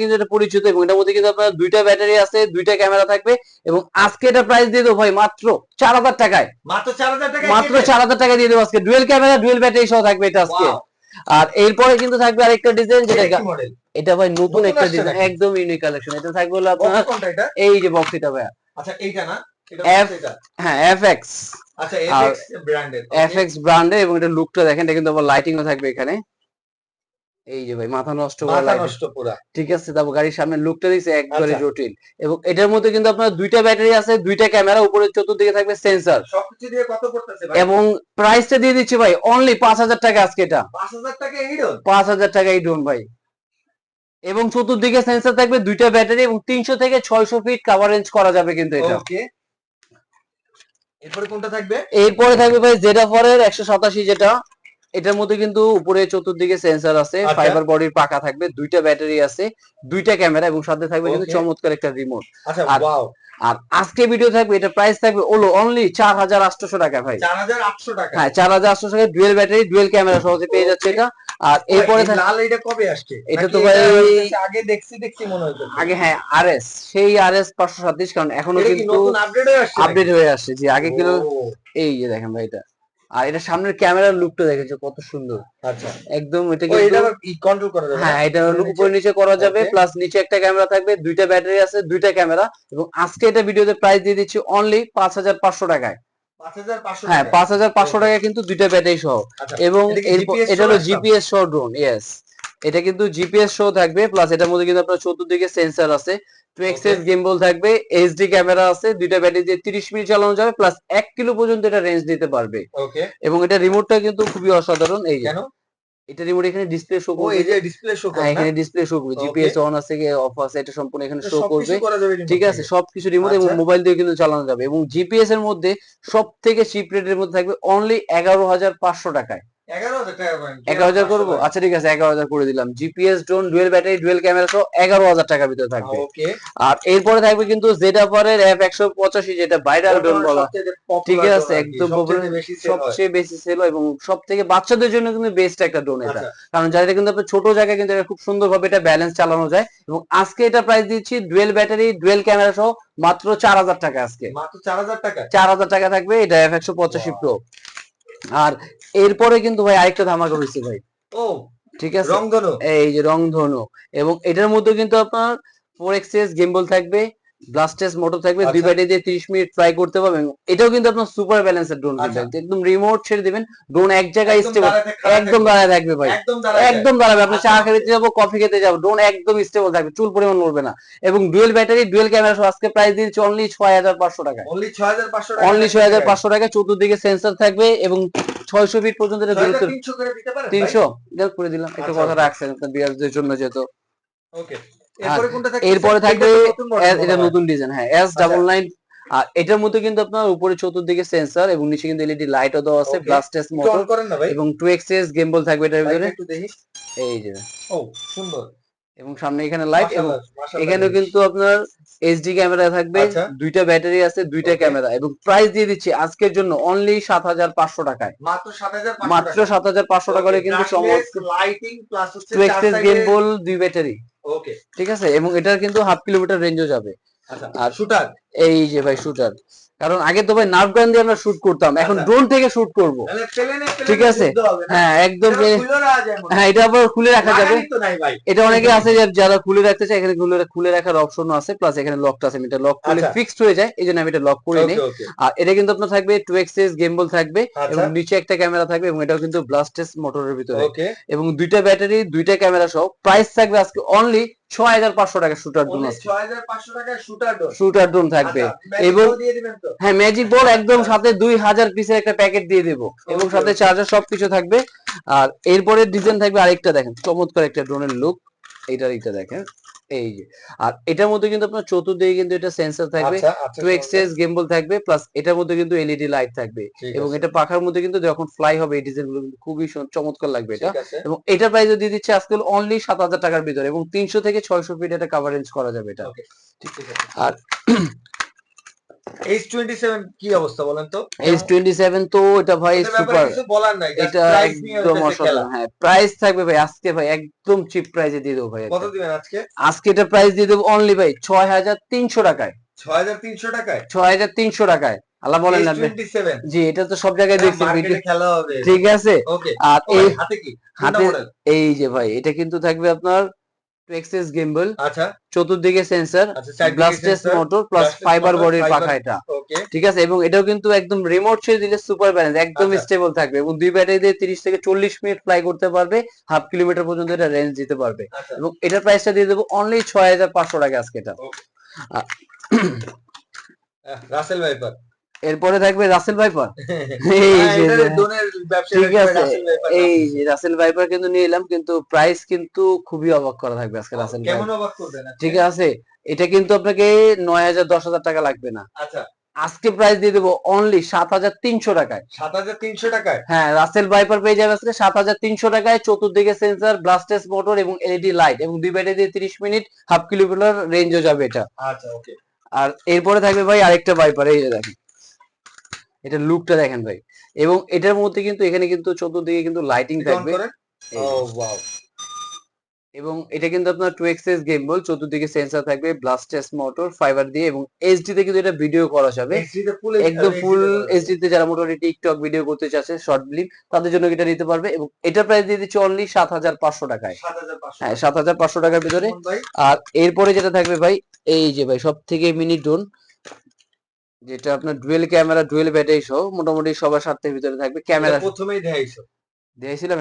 কিন্তু এটা পরিচিত এবং এটার মধ্যে কিন্তু আপনার দুইটা ব্যাটারি আছে দুইটা ক্যামেরা থাকবে এবং আজকে এটা প্রাইস দিয়ে দেবো ভাই মাত্র চার হাজার টাকায়। মাত্র চার হাজার টাকা মাত্র চার হাজার টাকা দিয়ে দেবো আজকে। ডুয়েল ক্যামেরা ডুয়েল ব্যাটারি সহ থাকবে এটা আজকে। আর এরপরে কিন্তু থাকবে আরেকটা ডিজাইন যেটা এটা ভাই নতুন একটা ডিজাইন একদম ইউনিক কালেকশন এটা থাকবে হলো আপনার এই যে বক্স এটা ভাইয়া। আচ্ছা এইটা না? হ্যাঁ এফ আচ্ছা এফএক্স ব্র্যান্ডের এবং এটা লুকটা দেখেন এটা কিন্তু আবার লাইটিংও থাকবে এখানে। এই যে ভাই মাথা নষ্ট করা মাথা নষ্ট পুরা। ঠিক আছে তারপর গাড়ির সামনে লুকটা দিচ্ছে একবারে। জটিল এবং এটার মধ্যে কিন্তু আপনার দুইটা ব্যাটারি আছে দুইটা ক্যামেরা উপরে চতুর্দিকে থাকবে সেন্সর সবকিছু দিয়ে কত পড়তেছে ভাই? এবং প্রাইসটা দিয়ে দিচ্ছি ভাই অনলি পাঁচ হাজার টাকা আজকে এটা। পাঁচ হাজার টাকা এই ডোন পাঁচ হাজার টাকাই ডোন ভাই। এবং চতুর্দিকে সেন্সর থাকবে দুইটা ব্যাটারি এবং তিনশো থেকে ছয়শো ফিট কাভারেজ করা যাবে কিন্তু এটা। ওকে এরপরে কোনটা থাকবে? এরপরে থাকবে ভাই জেডা ফোরের একশো সাতাশি যেটা। এটার মধ্যে কিন্তু উপরে চতুর্দিকে সেন্সর আছে। ফাইবার বডির পাকা থাকবে দুইটা ব্যাটারি আছে দুইটা ক্যামেরা এবং সাথে থাকবে কিন্তু চমৎকার একটা রিমোট আচ্ছা আর- ওয়াও আর আজকে ভিডিও থাকবে এটা প্রাইস থাকবে ওলো অনলি চার হাজার আটশোশো টাকা ভাই। চার হাজার আটশো টাকা। হ্যাঁ চার হাজার আটশো টাকা ডুয়েল ব্যাটারি ডুয়েল ক্যামেরা সহজে পেয়ে যাচ্ছে এটা। আর এরপরে লাল এটা কবে আসছে? এটা তো ভাই- আগে দেখছি দেখছি মনে হইতো আগে হ্যাঁ আরএস সেই আর এস পাঁচশো সাতত্রিশ কারণ এখনও কিন্তু নতুন আপডেট হয়ে আসছে আপডেট হয়ে আসছে যে আগে কিন্তু এই যে দেখেন ভাই এটা। আর এটা সামনের ক্যামেরার লুকটা দেখেছ কত সুন্দর। আচ্ছা। একদম এটা কিন্তু কন্ট্রোল করা যাবে হ্যাঁ এটা হলো নিচে? করা যাবে প্লাস নিচে একটা ক্যামেরা থাকবে দুইটা ব্যাটারি আছে দুইটা ক্যামেরা এবং আজকে এটা ভিডিওতে প্রাইস দিয়ে দিচ্ছি অনলি পাঁচ হাজার পাঁচশো টাকায়। 5500 হ্যাঁ। পাঁচ হাজার পাঁচশো টাকা কিন্তু দুইটা ব্যাটারি সহ। আচ্ছা, এবং এটা হলো জিপিএস সহ ড্রোন ইয়েস এটা কিন্তু জিপিএস সহ থাকবে প্লাস এটার মধ্যে কিন্তু আপনার চতুর্দিকে সেন্সর আছে। টু এক্সেস গিম্বল থাকবে এইচডি ক্যামেরা আছে দুইটা ব্যাটারি দিয়ে তিরিশ মিনিট চালানো যাবে প্লাস এক কিলো পর্যন্ত এটা রেঞ্জ দিতে পারবে। ওকে এবং এটা রিমোটটা কিন্তু খুবই অসাধারণ এই যে। কেন? এটা রিমোট এখানে ডিসপ্লে শো ও করবে। এই যে ডিসপ্লে শো হ্যাঁ, করে এখানে ডিসপ্লে শো করবে। জিপিএস অন আছে কি অফ আছে এটা সম্পূর্ণ এখানে শো করবে। ঠিক আছে। সবকিছু রিমোট এবং আচ্ছা। মোবাইল দিয়ে কিন্তু চালানো যাবে। এবং জিপিএস এর মধ্যে সব থেকে চিপ রেটের মধ্যে থাকবে অনলি এগারো হাজার পাঁচশো টাকায়। 11000 টাকা করেন এগারো হাজার করব? আচ্ছা ঠিক আছে এগারো হাজার করে দিলাম। GPS drone dual battery dual camera সহ এগারো হাজার টাকার ভিতরে থাকবে। আর এরপরে থাকবে কিন্তু জেড এর এফ একশো পঁচাশি যেটা ভাইরাল ড্রোন বলা। ঠিক আছে একদম popular, বেশি সেল সবচেয়ে বেশি সেল এবং সব থেকে বাচ্চাদের জন্য কিন্তু বেস্ট একটা ড্রোন এটা। আচ্ছা। কারণ যাদের কিন্তু আপনার ছোট জায়গায় কিন্তু এটা খুব সুন্দরভাবে এটা ব্যালেন্স চালানো যায়। এবং আজকে এটা প্রাইস দিচ্ছি ডুয়েল ব্যাটারি ডুয়েল ক্যামেরা সহ মাত্র চার হাজার টাকা আজকে। মাত্র 4000 টাকা? চার হাজার টাকা থাকবে এটা এফ একশো পঁচাশি. প্রো আর এরপরে কিন্তু ভাই আরেকটা ধামাকা হয়েছে ভাই। ও ঠিক আছে? রংধনু? এই যে রংধনু। এবং এটার মধ্যে কিন্তু আপনার ফোর এক্সএস গেমবল থাকবে। ব্লাস্টেস মোটর থাকবে দুই আচ্ছা। ব্যাটারি দিয়ে তিরিশ মিনিট ট্রাই করতে পারবেন। এটাও কিন্তু আপনার সুপার ব্যালেন্সের ড্রোন। একদম রিমোট ছেড়ে দিবেন। ড্রোন এক জায়গায় স্টেবল একদম দাঁড়ায় থাকবে ভাই। একদম দাঁড়াবে। আপনি চা। খেতে যাব কফি খেতে যাব ড্রোন একদম স্টেবল থাকবে। চুল পরিমাণ নড়বে না। এবং ডুয়েল ব্যাটারি ডুয়েল ক্যামেরা সহ আজকে প্রাইস দিচ্ছে অনলি ছয় হাজার পাঁচশো টাকা। অনলি 6500 টাকা। অনলি ছয় হাজার পাঁচশো টাকা চতুর্দিকে সেন্সর থাকবে এবং ছয়শো ফিট পর্যন্ত দূরত্ব 300 করে দিতে তিনশো। দেখ করে দিলাম। একটু আচ্ছা, কথা. রাখছেন আপনার বিয়ারদের জন্য যেহেতু। ওকে এরপরে এরপরে থাকবে এটা নতুন ডিজাইন হ্যাঁ এস। ডাবল নাইন আর এটার মধ্যে কিন্তু আপনার উপরে চতুর্দিকে সেন্সর এবং নিচে কিন্তু এলইডি লাইটও দেওয়া আছে. ব্লাস্টেস মোটর এবং টু এক্সএস গেমবল থাকবে এটার ভিতরে। এই যে। ও সুন্দর। এবং সামনে এখানে লাইট এবং এখানেও কিন্তু আপনার এইচডি ক্যামেরা থাকবে আচ্ছা। দুইটা ব্যাটারি আছে দুইটা ক্যামেরা এবং প্রাইস দিয়ে দিচ্ছি আজকের জন্য অনলি সাত হাজার পাঁচশো টাকায়। মাত্র সাত হাজার পাঁচশো টাকা কিন্তু সমস্ত লাইটিং প্লাস এক্সএস গেমবল দুই ব্যাটারি ওকে ঠিক আছে? এবং এটার কিন্তু হাফ কিলোমিটার রেঞ্জও যাবে। আচ্ছা আর আর শুটার এই যে ভাই শুটার কারণ আগে তো ভাই নার্ভ গান দিয়ে আমরা শুট করতাম এখন আচ্ছা। ড্রোন থেকে শুট করব। ঠিক আছে। হ্যাঁ একদম খুলে রাখা যায় হ্যাঁ। এটা আবার খুলে রাখা যাবে। এটা অনেকে আছে যে যারা খুলে রাখতে চায় এখানে খুলে খুলে রাখার অপশনও আছে প্লাস এখানে লকটা আছে। এটা লক করলে আচ্ছা। ফিক্সড হয়ে যায় এই জন্য আমি এটা লক করে নিই। আর এটা কিন্তু আপনার থাকবে টু এক্সএস গেমবল থাকবে আচ্ছা। এবং নিচে একটা ক্যামেরা থাকবে এবং এটাও কিন্তু ব্লাস্টেস মোটরের ভিতরে। এবং দুইটা ব্যাটারি দুইটা ক্যামেরা সহ প্রাইস থাকবে আজকে অনলি ছয় হাজার পাঁচশো টাকা শুটার ড্রোন অনলি আছে। 6500 টাকায় শুটার ডোর শুটার ড্রোন থাকবে এবং এবং দিয়ে দিবেন তো? হ্যাঁ ম্যাজিক বল একদম সাথে দুই হাজার পিসের একটা প্যাকেট দিয়ে দেবো। এবং সাথে. চার্জার সবকিছু থাকবে। আর এরপরে ডিজাইন থাকবে আরেকটা দেখেন চমৎকার একটা ড্রোনের লুক এইটার এইটা দেখেন এই যে। আর এটার মধ্যে কিন্তু আপনার চতুর্দিকে কিন্তু এটা সেন্সর থাকবে আচ্ছা আচ্ছা টু এক্সএস গেমবল থাকবে প্লাস এটার মধ্যে কিন্তু এলইডি লাইট থাকবে। এবং এটা পাখার মধ্যে কিন্তু যখন ফ্লাই হবে এই ডিজাইনগুলো কিন্তু খুবই চমৎকার লাগবে এটা। এবং এটা প্রাইসও দিয়ে দিচ্ছে আজকাল অনলি সাত হাজার টাকার ভিতরে এবং তিনশো থেকে ছয়শো ফিট এটা কাভারেজ করা যাবে এটা। ঠিক আছে। আর এইচ টোয়েন্টি সেভেন কি অবস্থা বলেন তো? এস টোয়েন্টি সেভেন তো এটা ভাই সুপার বলার নাই এটা price একদম অসাধারণ। হ্যাঁ প্রাইস থাকবে ভাই আজকে ভাই একদম চিপ প্রাইসে দিয়ে দেবো ভাই কত দিবেন আজকে? আজকে এটা প্রাইস দিয়ে দেবো অনলি ভাই ছয় হাজার তিনশো টাকায়। ছয় হাজার তিনশো টাকায়? ছয় হাজার তিনশো টাকায়। আল্লাহ বলেন না জি এটা তো সব জায়গায় দেখছি খেলা হবে। ঠিক আছে। আর হাতে এই যে ভাই এটা কিন্তু থাকবে আপনার এক্সেস গেম্বল আচ্ছা। চতুর্দিকে সেন্সর আচ্ছা ব্লাস্টেস মোটর প্লাস ফাইবার বডির পাখা এটা। ঠিক আছে? এবং এটাও কিন্তু একদম রিমোট ছেড়ে দিলে সুপার ব্যালেন্স একদম আচ্ছা। স্টেবল থাকবে এবং দুই ব্যাটারি দিয়ে তিরিশ থেকে চল্লিশ মিনিট ফ্লাই করতে পারবে হাফ কিলোমিটার পর্যন্ত এটা রেঞ্জ দিতে পারবে। আচ্ছা। এবং এটার প্রাইসটা দিয়ে দেবো অনলি ছয় হাজার পাঁচশো টাকা আজকে এটা। রাসেল ভাইপার এরপরে থাকবে রাসেল ভাইপার এই হ্যাঁ, ঠিক আছে রাসেল ভাইপার এই রাসেল ভাইপার কিন্তু নিয়ে এলাম কিন্তু প্রাইস কিন্তু খুবই অবাক করা থাকবে আজকে রাসেল? ঠিক আছে এটা কিন্তু আপনাকে নয় হাজার দশ হাজার টাকা লাগবে না। আচ্ছা। আজকে প্রাইস দিয়ে দেবো অনলি সাত হাজার তিনশো টাকায়। সাত হাজার তিনশো টাকায়? হ্যাঁ রাসেল ভাইপার পেয়ে যাবে আজকে সাত হাজার তিনশো টাকায় চতুর্দিকে সেন্সার ব্লাস্টেস মোটর এবং এলইডি লাইট এবং দুই ব্যাটারি দিয়ে তিরিশ মিনিট হাফ কিলোমিটার রেঞ্জও যাবে এটা। আচ্ছা ওকে আর এরপরে থাকবে ভাই আরেকটা ভাইপার এই যে দেখেন। এটা লুকটা দেখেন ভাই। এবং এটার মধ্যে কিন্তু এখানে কিন্তু চতুর্দিকে কিন্তু লাইটিং থাকবে। এবং এটা কিন্তু আপনার টু এক্সেস গেম বল চতুর্দিকে সেন্সার থাকবে ব্লাস্টেস মোটর ফাইবার দিয়ে এবং এইচডি তে কিন্তু এটা ভিডিও করা যাবে। একদম ফুল এইচডি তে যারা মোটামুটি টিকটক ভিডিও করতে চাচ্ছে শর্ট ফিল্ম তাদের জন্য এটা নিতে পারবে এবং এটা প্রাইস দিয়ে দিচ্ছে অনলি সাত হাজার পাঁচশো টাকায়। হ্যাঁ সাত হাজার পাঁচশো টাকার ভিতরে। আর এরপরে যেটা থাকবে ভাই এই যে ভাই সব থেকে মিনি ড্রোন যেটা আপনার ডুয়েল ক্যামেরা ডুয়েল ব্যাটারি সহ মোটামুটি সবার স্বার্থের ভিতরে থাকবে ক্যামেরা প্রথমেই দেখাইছো দিয়েছিলাম